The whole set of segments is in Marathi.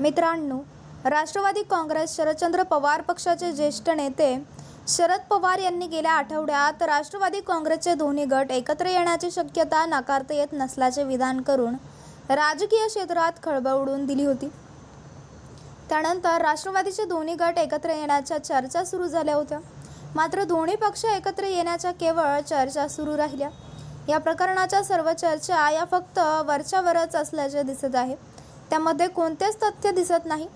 मित्रांनो राष्ट्रवादी काँग्रेस शरदचंद्र पवार पक्षाचे ज्येष्ठ नेते शरद पवार यांनी गेल्या आठवड्यात राष्ट्रवादी काँग्रेसचे दोन्ही गट एकत्र येण्याची शक्यता नाकारता येत नसल्याचे विधान करून राजकीय क्षेत्रात खळबळ उडवून दिली होती. त्यानंतर राष्ट्रवादीचे दोन्ही गट एकत्र येण्याच्या चर्चा सुरू झाल्या होत्या. मात्र दोन्ही पक्ष एकत्र येण्याच्या केवळ चर्चा सुरू राहिल्या. या प्रकरणाच्या सर्व चर्चा या फक्त वरच्यावरच असल्याचे दिसत आहे. त्यामध्ये कोणतेच तथ्य दिसत नाही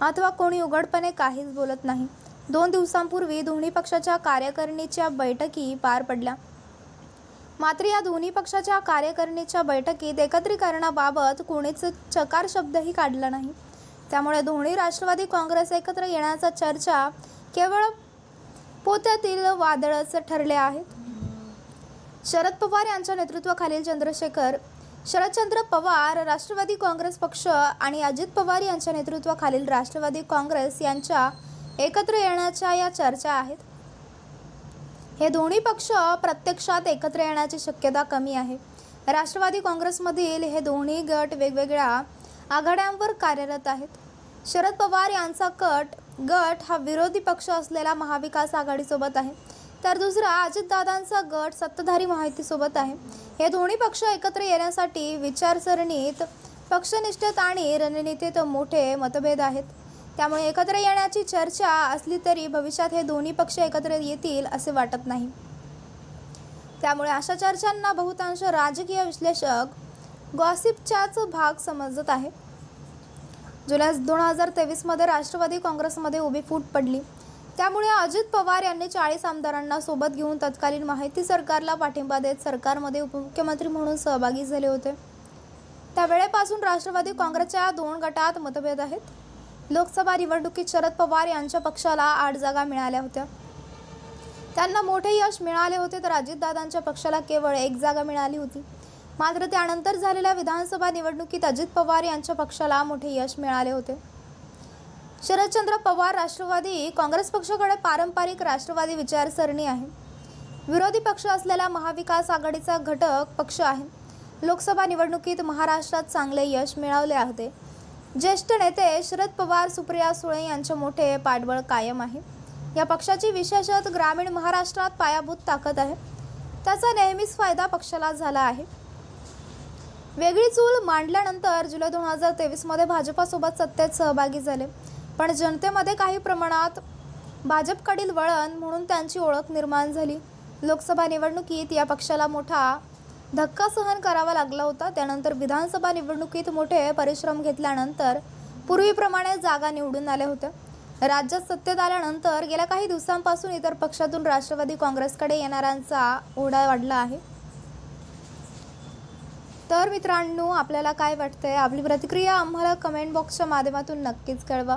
अथवा कोणी उघडपणे काहीच बोलत नाही. दोन दिवसांपूर्वी दोन्ही पक्षाच्या कार्यकारिणीच्या बैठकी पार पडल्या. मात्र या दोन्ही पक्षाच्या कार्यकारिणीच्या बैठकीत एकत्रीकरणाबाबत कोणीच चकार शब्दही काढला नाही. त्यामुळे दोन्ही राष्ट्रवादी काँग्रेस एकत्र येण्याचा चर्चा केवळ पोत्यातील वादळच ठरले आहेत शरद पवार यांच्या नेतृत्वाखालील चंद्रशेखर शरदचंद्र पवार राष्ट्रवादी काँग्रेस पक्ष आणि अजित पवार यांच्या नेतृत्वाखालील राष्ट्रवादी काँग्रेस यांच्या एकत्र येण्याच्या या चर्चा आहेत. हे दोन्ही पक्ष प्रत्यक्षात एकत्र येण्याची शक्यता कमी आहे. राष्ट्रवादी काँग्रेसमधील हे दोन्ही गट वेगवेगळ्या आघाड्यांवर कार्यरत आहेत. शरद पवार यांचा कट गट हा विरोधी पक्ष असलेला महाविकास आघाडीसोबत आहे. तर दुसरा अजितदादांचा गट सत्ताधारी माहितीसोबत आहे. हे दोन्ही पक्ष एकत्र येण्यासाठी विचारसरणीत पक्षनिष्ठेत आणि रणनीतीत मोठे मतभेद आहेत. त्यामुळे एकत्र येण्याची चर्चा असली तरी भविष्यात हे दोन्ही पक्ष एकत्र येतील असे वाटत नाही. त्यामुळे अशा चर्चांना बहुतांश राजकीय विश्लेषक गॉसिपचाच भाग समजत आहे. जुलै दोन हजार तेवीसमध्ये राष्ट्रवादी काँग्रेसमध्ये उभी फूट पडली. त्यामुळे अजित पवार यांनी चाळीस आमदारांना सोबत घेऊन तत्कालीन माहिती सरकारला पाठिंबा देत सरकारमध्ये उपमुख्यमंत्री म्हणून सहभागी झाले होते. त्यावेळेपासून राष्ट्रवादी काँग्रेसच्या दोन गटात मतभेद आहेत. लोकसभा निवडणुकीत शरद पवार यांच्या पक्षाला आठ जागा मिळाल्या होत्या. त्यांना मोठे यश मिळाले होते तर अजितदादांच्या पक्षाला केवळ एक जागा मिळाली होती. मात्र त्यानंतर झालेल्या विधानसभा निवडणुकीत अजित पवार यांच्या पक्षाला मोठे यश मिळाले होते. शरदचंद्र पवार राष्ट्रवादी काँग्रेस पक्षाकडे पारंपरिक राष्ट्रवादी विचारसरणी आहे. विरोधी पक्ष असलेला महाविकास आघाडीचा घटक पक्ष आहे. लोकसभा निवडणुकीत महाराष्ट्रात चांगले यश मिळवले होते ज्येष्ठ नेते शरद पवार सुप्रिया सुळे यांचे मोठे पाठबळ कायम आहे. या पक्षाची विशेषत ग्रामीण महाराष्ट्रात पायाभूत ताकद आहे. त्याचा नेहमीच फायदा पक्षाला झाला आहे. वेगळी चूल मांडल्यानंतर जुलै दोन हजार तेवीसमध्ये भाजपासोबत सत्तेत सहभागी झाले. पण जनतेमध्ये काही प्रमाणात भाजपकडील वळण म्हणून त्यांची ओळख निर्माण झाली. लोकसभा निवडणुकीत या पक्षाला मोठा धक्का सहन करावा लागला होता. त्यानंतर विधानसभा निवडणुकीत मोठे परिश्रम घेतल्यानंतर पूर्वीप्रमाणे जागा निवडून आल्या होत्या. राज्यात सत्तेत आल्यानंतर गेल्या काही दिवसांपासून इतर पक्षातून राष्ट्रवादी काँग्रेसकडे येणाऱ्यांचा ओढा वाढला आहे. तर मित्रांनो आपल्याला काय वाटतंय? आपली प्रतिक्रिया आम्हाला कमेंट बॉक्सच्या माध्यमातून नक्कीच कळवा.